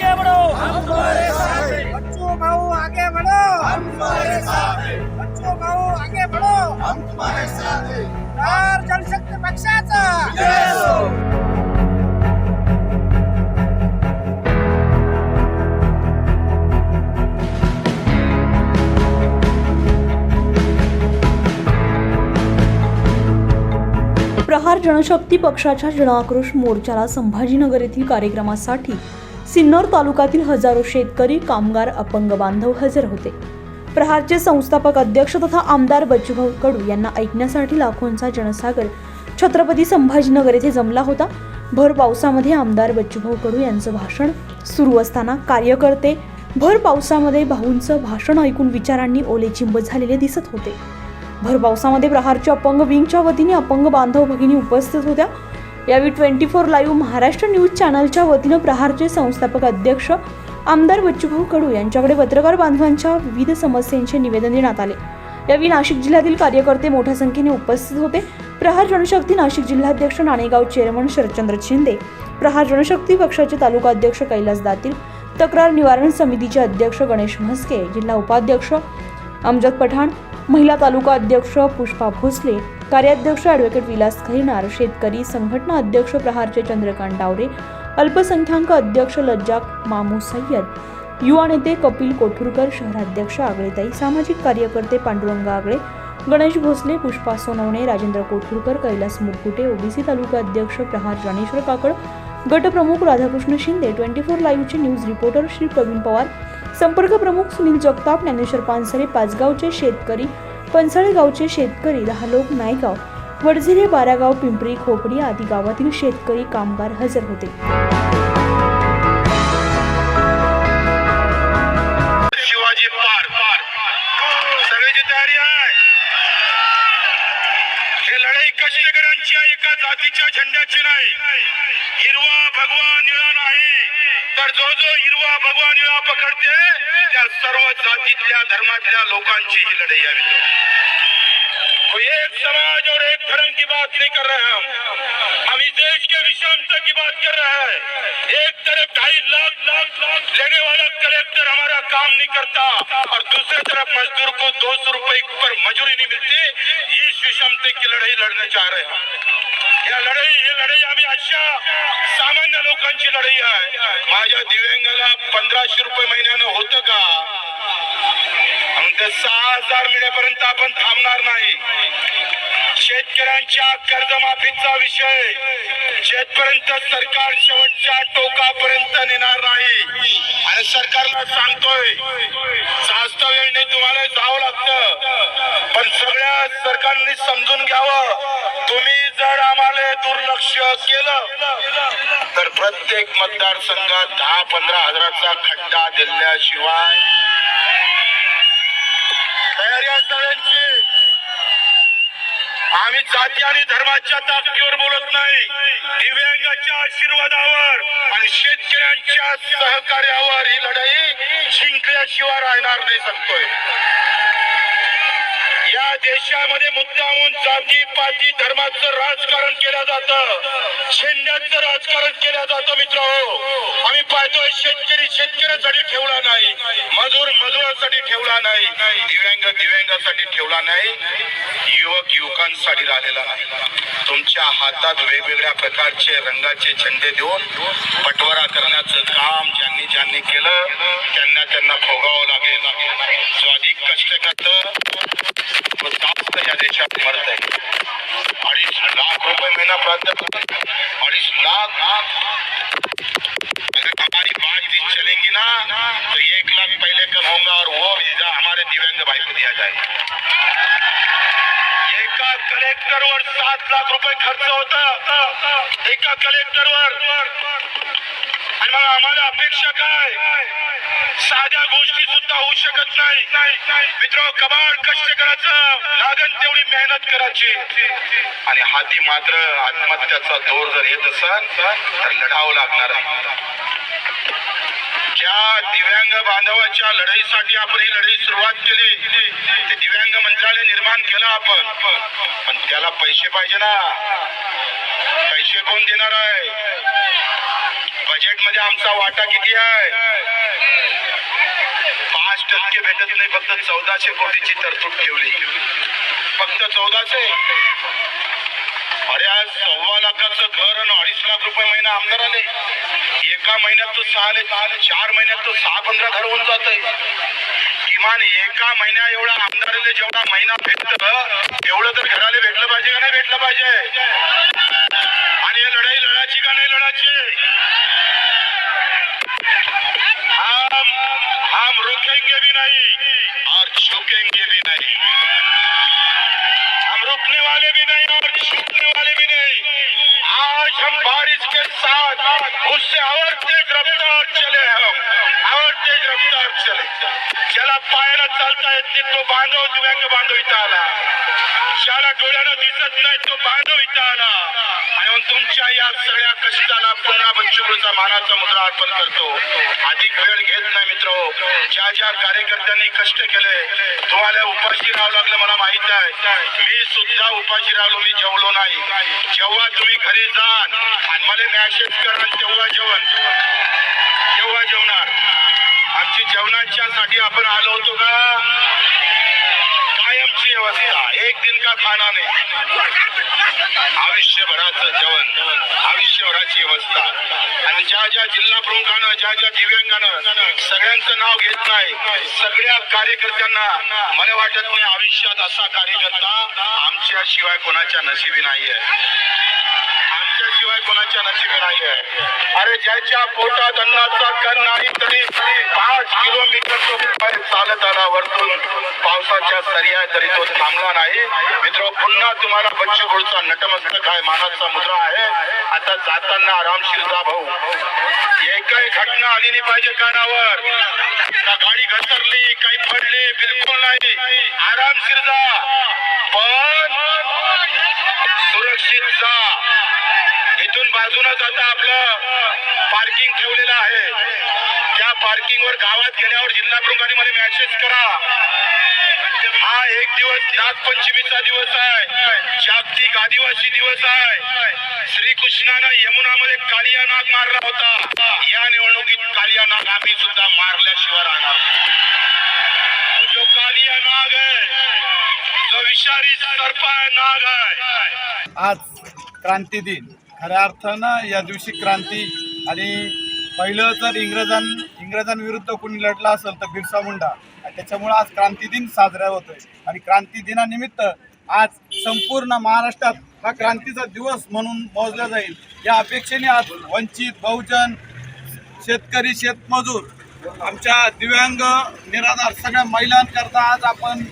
आगे बढ़ो। बच्चों भाऊ आगे बढ़ो। बच्चों भाऊ आगे बढ़ो। तर जनशक्ती पक्षाचा। प्रहार जनशक्ती पक्षाच्या जनाक्रोश मोर्चाला संभाजीनगर येथील कार्यक्रमासाठी सिन्नर तालुक्यातील हजारो शेतकरी कामगार अपंग बांधव हजर होते. प्रहारचे संस्थापक अध्यक्ष तथा आमदार बच्चूभाऊ कडू यांना ऐकण्यासाठी लाखोंचा जनसागर छत्रपती संभाजीनगर येथे जमला होता. भर पावसामध्ये आमदार बच्चूभाऊ कडू यांचं भाषण सुरू असताना कार्यकर्ते भर पावसामध्ये भाऊंचं भाषण ऐकून विचारांनी ओलेचिंब झालेले दिसत होते. भर पावसामध्ये प्रहारच्या अपंग विंगच्या वतीने अपंग बांधव भगिनी उपस्थित होत्या. यावेळी twenty four live Maharashtra news चॅनलच्या वतीनं प्रहारचे संस्थापक अध्यक्ष आमदार बच्चूभाऊ कडू यांच्याकडे पत्रकार बांधवांच्या विविध समस्यांचे निवेदन देण्यात आले. यावेळी नाशिक जिल्ह्यातील कार्यकर्ते मोठ्या संख्येने उपस्थित होते. प्रहार जनशक्ती नाशिक जिल्हाध्यक्ष नाणेगाव चेअरमन शरदचंद्र शिंदे प्रहार जनशक्ती पक्षाचे तालुका अध्यक्ष कैलास दातील तक्रार निवारण समितीचे अध्यक्ष गणेश म्हस्के जिल्हा उपाध्यक्ष अमजद पठाण महिला तालुका अध्यक्ष पुष्पा भोसले कार्याध्यक्ष ॲडव्होकेट विलास खैनार शेतकरी संघटना अध्यक्ष प्रहारचे चंद्रकांत डावरे अल्पसंख्याक अध्यक्ष लज्जा मामू सय्यद युवा नेते कपिल कोठुरकर शहराध्यक्ष आगळेताई सामाजिक कार्यकर्ते पांडुरंग आगळे गणेश भोसले पुष्पा सोनवणे राजेंद्र कोठुरकर कैलास मुरकुटे ओबीसी तालुका अध्यक्ष प्रहार ज्ञानेश्वर काकड गटप्रमुख राधाकृष्ण शिंदे ट्वेंटी फोर लाईव्हचे न्यूज रिपोर्टर श्री प्रवीण पवार संपर्क प्रमुख सुनील जगताप ज्ञानेश्वर पानसरे पाचगावचे शेतकरी पंसाळे गावचे शेतकरी दहालोक नायगाव वडझिरे बारागाव पिंपरी खोपडी आदी गावातील शेतकरी कामगार हजर होते. शिवाजी पार्क. सगळ्याची तयारी आहे. हे लढाई कष्टकऱ्यांची एका जातीच्या झेंड्याची नाही. हिरवा भगवान तर जो जो हिरवा भगवान निळा पकडते त्या सर्व जातीतल्या धर्मातल्या लोकांची ही लढाई आहे एक समाज और एक धर्म की बात नहीं कर रहे हम। हम इस देश के विषमता की बात कर रहे हैं। एक तरफ़ ढाई लाख लाख लाख लेने वाला कलेक्टर हमारा काम नहीं करता और दूसरी तरफ़ मजदूर को दो सौ रुपए पर मजूरी नहीं मिलती। इस विषमता की लड़ाई लड़ने चाह रहे हैं। या लढाई ही लढाई आम्ही अशा सामान्य लोकांची लढाई आहे माझ्या दिव्यांगाला पंधराशे रुपये महिन्यानं होतं का ते सहा हजार मिळेपर्यंत आपण थांबणार नाही. शेतकऱ्यांच्या कर्जमाफीचा विषय शेतपर्यंत सरकार शेवटच्या टोकापर्यंत नेणार नाही. आणि सरकारला सांगतोय जास्त वेळने तुम्हाला जावं लागतं. पण सगळ्या सरकारने समजून घ्यावं. तुम्ही जर आम्हाला दुर्लक्ष केलं तर प्रत्येक मतदारसंघात दहा पंधरा हजाराचा खड्डा दिल्याशिवाय तयारी आहे आम्ही जाती आणि धर्माच्या ताकदीवर बोलत नाही. दिव्यांगाच्या आशीर्वादावर आणि शेतकऱ्यांच्या सहकार्यावर ही लढाई जिंकल्याशिवाय राहणार नाही सांगतोय या देशामध्ये मुद्दामून जाती पाती धर्माचं राजकारण केलं जातं. शेंड्याचं राजकारण केलं जातं मित्र आम्ही पाहतोय शेतकरी शेतकऱ्यासाठी ठेवला नाही. मजूर मजुरासाठी ठेवला नाही. दिव्यांग दिव्यांगासाठी ठेवला नाही. युवक युवकांसाठी राहिलेला नाही. तुमच्या हातात वेगवेगळ्या प्रकारचे रंगाचे झेंडे देऊन पटवारा करण्याचं काम ज्यांनी ज्यांनी केलं त्यांना त्यांना भोगावं लागेल. जो अधिक कष्ट करतं. देशात मरत आहे. अडीच लाख रुपए महीना करते अडीच लाख. अगर हमारी बात भी चलेगी ना. तो एक लाख पहले कमाऊँगा और वो वीज़ा हमारे दिव्यांग भाई को दिया जाए. एका कलेक्टरवर सात लाख रुपये खर्च होता. एका कलेक्टरवर आणि मग आम्हाला अपेक्षा काय? साध्या गोष्टी सुद्धा होऊ शकत नाही. मित्र कबाड कष्ट करायचं लागण तेवढी मेहनत करायची. आणि हाती मात्र आत्महत्याचा जोर जर येत असेल तर लढावं लागणार आहे. ज्या दिव्यांग बांधवाच्या लढाईसाठी आपण ही लढाई सुरुवात केली ते दिव्यांग मंत्रालय निर्माण केलं आपण. पण त्याला पैसे पाहिजे ना. पैसे कोण देणार आहे? बजेटमध्ये आमचा वाटा किती आहे? पाच टक्के भेटत नाही फक्त चौदाशे कोटीची तरतूद ठेवली. फक्त चौदाशे? अरे आज सव्वा लाखाचं घर आणि अडीच लाख रुपये महिना आमदार आले एका महिन्यात तो सहा चार महिन्यात तो सहा पंधरा घर होऊन जात किमान एका महिन्या एवढा आमदाराला जेवढा महिना भेटत एवढं तर घराला भेटलं पाहिजे का नाही भेटलं पाहिजे आणि हे लढाई लढायची का नाही लढायची हम हम रुकेंगे भी नहीं और झुकेंगे भी नहीं हम रुकने वाले भी नहीं और झुकने वाले भी नहीं आज हम बारिश के साथ उससे और तेज रफ्तार चले हम और तेज रफ्तार चले ज्याला पायानं चालता येत नाही तो बांधव दिव्यांग बांधव इथं आला. ज्याला डोळ्यानं दिसत नाही तो बांधव इथं आला. आणि म्हणून तुमच्या या सगळ्या कष्टाला पुन्हा बच्चूचा मानाचा मुद्रा अर्पण करतो. अधिक वेळ घेत नाही मित्र. ज्या ज्या कार्यकर्त्यांनी कष्ट केले तुम्हाला उपाशी राहावं लागलं मला माहीत आहे. मी सुद्धा उपाशी राहिलो मी जेवलो नाही. जेव्हा तुम्ही घरी जाण आणि मला मॅसेज करा तेव्हा जेवण. तेव्हा जेवणार. आमची जेवणाच्या साठी आपण आलो होतो का कायमची व्यवस्था एक दिन का खाना नाही आयुष्यभराचं जेवण आयुष्यभराची अवस्था. आणि ज्या ज्या जिल्हा प्रमुखानं ज्या ज्या दिव्यांगानं सगळ्यांचं नाव घेत नाही सगळ्या कार्यकर्त्यांना मला वाटत नाही आयुष्यात असा कार्यकर्ता आमच्याशिवाय कोणाच्या नशिबी नाहीये. कोणाच्या नशिबी आहे. अरे ज्याच्या पोटात अन्नाचा कण नाही तरी पाच किलोमीटर तो चालत आला वरतून. पावसाच्या सर्या तरी तो थांबला नाही. मित्र पुन्हा तुम्हाला बच्चू कडूचा नटमस्तक आहे मानाचा मुद्रा आहे. आता जाताना आरामशीर जा भाऊ. एकही घटना आली नाही पाहिजे कानावर. का गाडी घसरली काही पडली बिलकुल नाही. आरामशीर जा पण सुरक्षित जा इथून बाजूनच आता आपलं पार्किंग ठेवलेलं आहे. त्या पार्किंग वर गावात गेल्यावर जिल्हा प्रमुखांनी मला मेसेज करा. हा एक दिवस नागपंचमीचा दिवस आहे. जागतिक आदिवासी दिवस आहे. श्रीकृष्णानं यमुनामध्ये कालिया नाग मारला होता. या निवडणुकीत कालिया नाग आम्ही सुद्धा मारल्याशिवाय राहणार जो कालिया नाग आहे जो विषारी आहे नाग आहे. आज क्रांती दिन. खऱ्या अर्थानं या दिवशी क्रांती आणि पहिलं जर इंग्रजां इंग्रजांविरुद्ध कोणी लढला असेल तर बिरसा मुंडा. आणि त्याच्यामुळं आज क्रांती दिन साजरा होतोय. आणि क्रांती दिनानिमित्त आज संपूर्ण महाराष्ट्रात हा क्रांतीचा दिवस म्हणून मोजला जाईल. या अपेक्षेने आज वंचित बहुजन शेतकरी शेतमजूर आमच्या दिव्यांग निराधार सगळ्या महिलांकरता आज आपण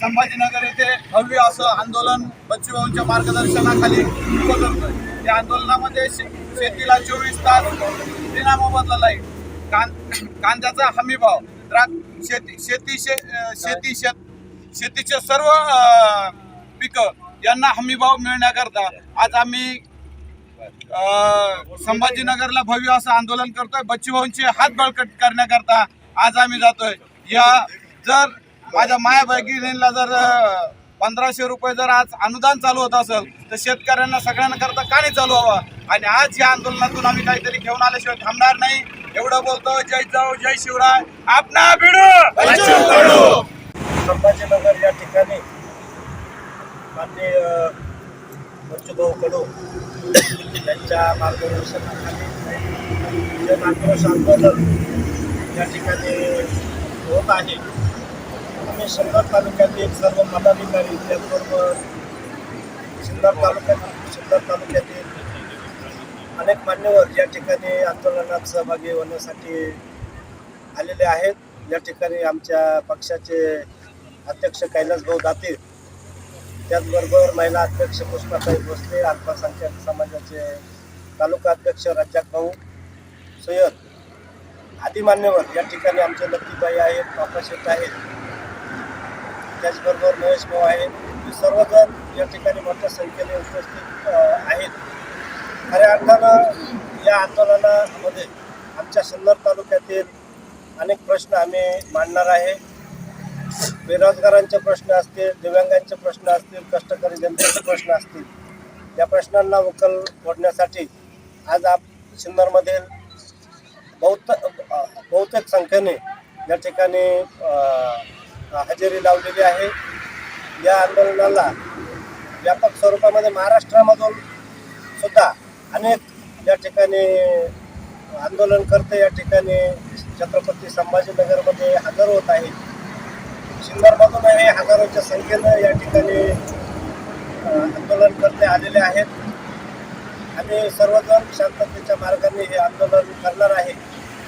संभाजीनगर येथे भव्य असं आंदोलन बच्चूभाऊंच्या मार्गदर्शनाखाली उभं करतोय. त्या आंदोलनामध्ये शेतीला चोवीस तास विनामोबदला लाइट कां कांद्याचा हमी भाव. शेती शेती शे शेती शेत शेतीचे सर्व पिकं यांना हमी भाव मिळण्याकरता आज आम्ही संभाजीनगरला भव्य असं आंदोलन करतोय. बच्चूभाऊंचे हात बळकट करण्याकरता आज आम्ही जातोय. या जर माझ्या माया भगिनीला जर पंधराशे रुपये जर आज अनुदान चालू होत असेल तर शेतकऱ्यांना सगळ्यांना करता का नाही चालू हवं? आणि आज या आंदोलनातून आम्ही काहीतरी घेऊन आल्याशिवाय थांबणार नाही. एवढं बोलतो जय जाऊ जय शिवराय. आपणा भिडू! संभाजीनगर या ठिकाणी माननीय बच्चूभाऊ कडू यांच्या मार्गदर्शनाखाली जन आक्रोश आंदोलन या ठिकाणी होत आहे आम्ही सिन्नर तालुक्यातील सर्व पदाधिकारी त्याचबरोबर सिन्नर तालुक्यातील अनेक मान्यवर या ठिकाणी आंदोलनात सहभागी होण्यासाठी आलेले आहेत. या ठिकाणी आमच्या पक्षाचे अध्यक्ष कैलासभाऊ दाते त्याचबरोबर महिला अध्यक्ष पुष्पाताई भोसले अल्पसंख्याक समाजाचे तालुका अध्यक्ष रज्जाक भाऊ सय्यद आदी मान्यवर या ठिकाणी आमचे लक्कीबाई आहेत बापाशेठ आहेत. त्याचबरोबर महेश भाऊ आहेत. सर्वजण या ठिकाणी मोठ्या संख्येने उपस्थित आहेत. खऱ्या अर्थानं या आंदोलनामध्ये आमच्या सिन्नर तालुक्यातील अनेक प्रश्न आम्ही मांडणार आहे. बेरोजगारांचे प्रश्न असतील दिव्यांगांचे प्रश्न असतील कष्टकरी जनतेचे प्रश्न असतील या प्रश्नांना उकल फोडण्यासाठी आज आप सिन्नरमधील बहुत बहुतेक संख्येने या ठिकाणी हजेरी लावलेली आहे. या आंदोलनाला व्यापक स्वरूपामध्ये महाराष्ट्रामधून सुद्धा अनेक या ठिकाणी आंदोलनकर्ते या ठिकाणी छत्रपती संभाजीनगरमध्ये हजर होत आहेत सिन्नरमधूनही हजारोच्या संख्येनं या ठिकाणी आंदोलन आंदोलनकर्ते आलेले आहेत. आणि सर्वजण शांततेच्या मार्गाने हे आंदोलन करणार आहे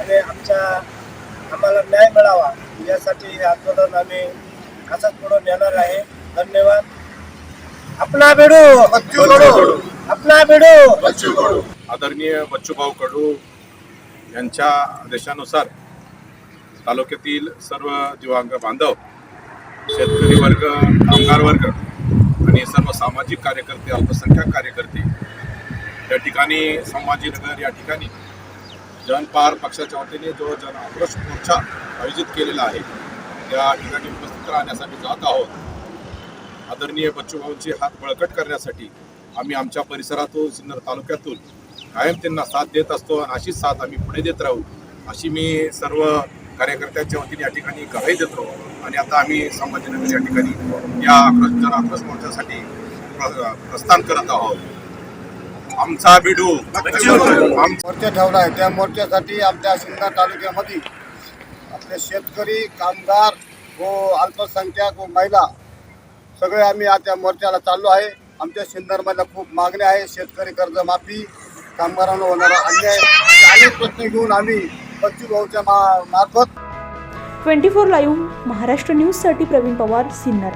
आणि आमच्या आम्हाला न्याय मिळावा यासाठी हे आंदोलन आम्ही असंच पुढे नेणार आहे. धन्यवाद. आपला भेडू बच्चू अपना कडू आदरणीय बच्चूभाऊ कडू यांच्या आदेशानुसार तालुक्यातील सर्व दिवांग बांधव शेतकरी वर्ग कामगार वर्ग आणि सर्व सामाजिक कार्यकर्ते अल्पसंख्याक कार्यकर्ते या ठिकाणी संभाजीनगर या ठिकाणी जनपार पक्षाच्या वतीने जो जन आक्रोश मोर्चा आयोजित केलेला आहे त्या ठिकाणी उपस्थित राहण्यासाठी जात आहोत. आदरणीय बच्चूभाऊंची हात बळकट करण्यासाठी आम्ही आमच्या परिसरातून सिन्नर तालुक्यातून कायम त्यांना साथ देत असतो आणि अशीच साथ आम्ही पुढे देत राहू अशी मी सर्व कार्यकर्त्यांच्या वतीने या ठिकाणी ग्वाही देतो आणि आता आम्ही संभाजीनगर या ठिकाणी या आक्रोश जन आक्रोश मोर्चासाठी प्र- प्रस्थान करत आहोत. आमचा बिडू आम मोर्चा ठेवला आहे. त्या मोर्चासाठी आमच्या सिन्नर तालुक्यामध्ये आपले शेतकरी कामगार व अल्पसंख्याक व महिला सगळे आम्ही आज त्या मोर्चाला चाललो आहे. आमच्या सिन्नरमध्ये खूप मागणी आहे शेतकरी कर्जमाफी कामगारांना होणारा अन्याय. अनेक प्रश्न घेऊन आम्ही पश्चिम भाऊच्या मा मार्फत ट्वेंटी फोर लाईव्ह महाराष्ट्र न्यूजसाठी प्रवीण पवार सिन्नर.